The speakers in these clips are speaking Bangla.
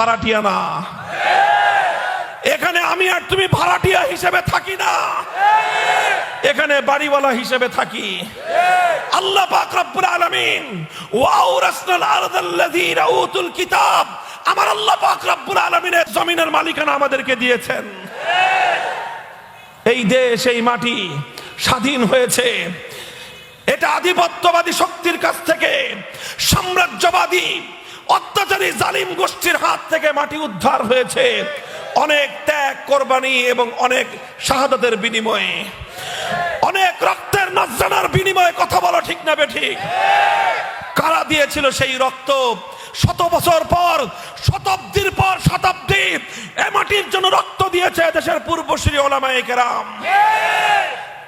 ভাড়াটিয়া না। এখানে আমি আর তুমি ভাড়াটিয়া হিসেবে থাকি না। এখানে বাড়িওয়ালা হিসেবে থাকি। আল্লাহ পাক রব্বুল আলামিন কিতাব আমার আল্লাহ পাক রব্বুল আলামিনের জমিনের মালিকানা আমাদেরকে দিয়েছেন। এই দেশ, এই মাটি স্বাধীন হয়েছে। এটা আধিপত্যবাদী শক্তির কাছ থেকে সাম্রাজ্যবাদী জালিম গোষ্ঠীর হাত থেকে মাটি উদ্ধার হয়েছে। অনেক ত্যাগ, কোরবানি এবং অনেক শাহাদাতের বিনিময়ে। অনেক রক্তের নজরানার বিনিময়ে কথা বলা ঠিক না বেঠিক কারা দিয়েছিল সেই রক্ত? শত বছর পর, শতাব্দীর পর শতাব্দী এ মাটির জন্য রক্ত দিয়েছে দেশের পূর্বশ্রী ওলামায়ে কেরাম।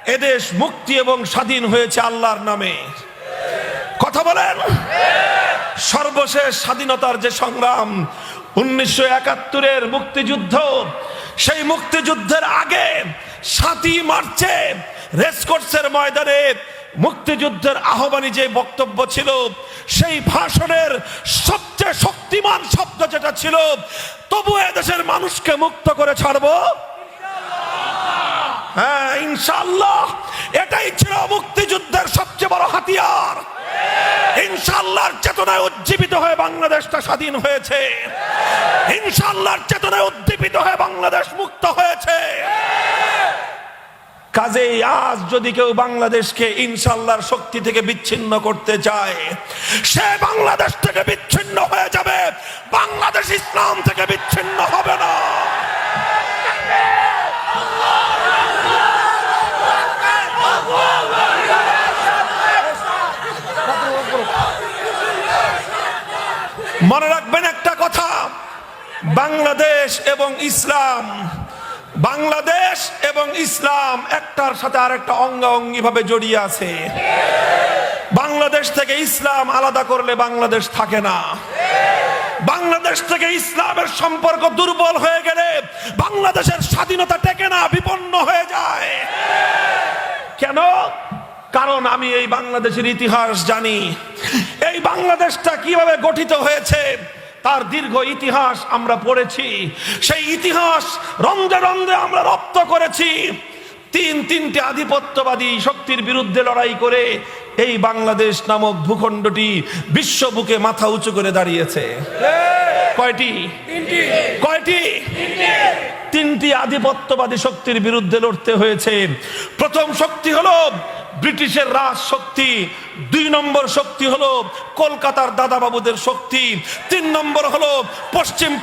এদেশ মুক্তি এবং স্বাধীন হয়েছে আল্লাহর নামে। কথা বলেন? সর্বশেষ স্বাধীনতার যে সংগ্রাম, উনিশশো একাত্তরের মুক্তিযুদ্ধ, সেই মুক্তিযুদ্ধের আগে সাতই মার্চে রেসকোর্সের ময়দানে মুক্তিযুদ্ধের আহ্বানী যে বক্তব্য ছিল, সেই ভাষণের সবচেয়ে শক্তিমান শব্দ যেটা ছিল, তবু দেশের মানুষকে মুক্ত করে ছাড়বো? হ্যাঁ ইনশাল্লাহ এটাই ছিল মুক্তিযুদ্ধের সবচেয়ে বড় হাতিয়ার ইনশাল্লাহর চেতনায় উজ্জীবিত হয়ে বাংলাদেশটা স্বাধীন হয়েছে। ইনশাল্লাহর চেতনায় উদ্দীপিত হয়ে বাংলাদেশ মুক্ত হয়েছে। কাজেই আজ যদি কেউ বাংলাদেশকে ইনশাল্লাহর শক্তি থেকে বিচ্ছিন্ন করতে চায়, সে বাংলাদেশ থেকে বিচ্ছিন্ন হয়ে যাবে। বাংলাদেশ ইসলাম থেকে বিচ্ছিন্ন হবে। মনে রাখবেন একটা কথা। বাংলাদেশ এবং ইসলাম, বাংলাদেশ এবং ইসলাম একটার সাথে আরেকটা অঙ্গাঙ্গি ভাবে জড়িয়ে আছে। বাংলাদেশ থেকে ইসলাম আলাদা করলে বাংলাদেশ থাকে না। বাংলাদেশ থেকে ইসলামের সম্পর্ক দুর্বল হয়ে গেলে বাংলাদেশের স্বাধীনতা টেকে না, বিপন্ন হয়ে যায়। কেন? কারণ আমি এই বাংলাদেশের ইতিহাস জানি। বাংলাদেশটা কীভাবে গঠিত হয়েছে, তার দীর্ঘ ইতিহাস আমরা পড়েছি। সেই ইতিহাস রন্ধে রন্ধে আমরা রপ্ত করেছি। তিন তিনটি আধিপত্যবাদী শক্তির বিরুদ্ধে লড়াই করে এই বাংলাদেশ নামক ভূখণ্ডটি বিশ্ব বুকে মাথা উঁচু করে দাঁড়িয়েছে। কয়টি? কয়টি? তিনটি। আধিপত্যবাদী শক্তির বিরুদ্ধে লড়তে হয়েছে। প্রথম শক্তি হলো ব্রিটিশের রাজ শক্তি দুই নম্বর শক্তি হলো কলকাতার দাদাবাবুদের শক্তি। তিন নম্বর হলো পশ্চিম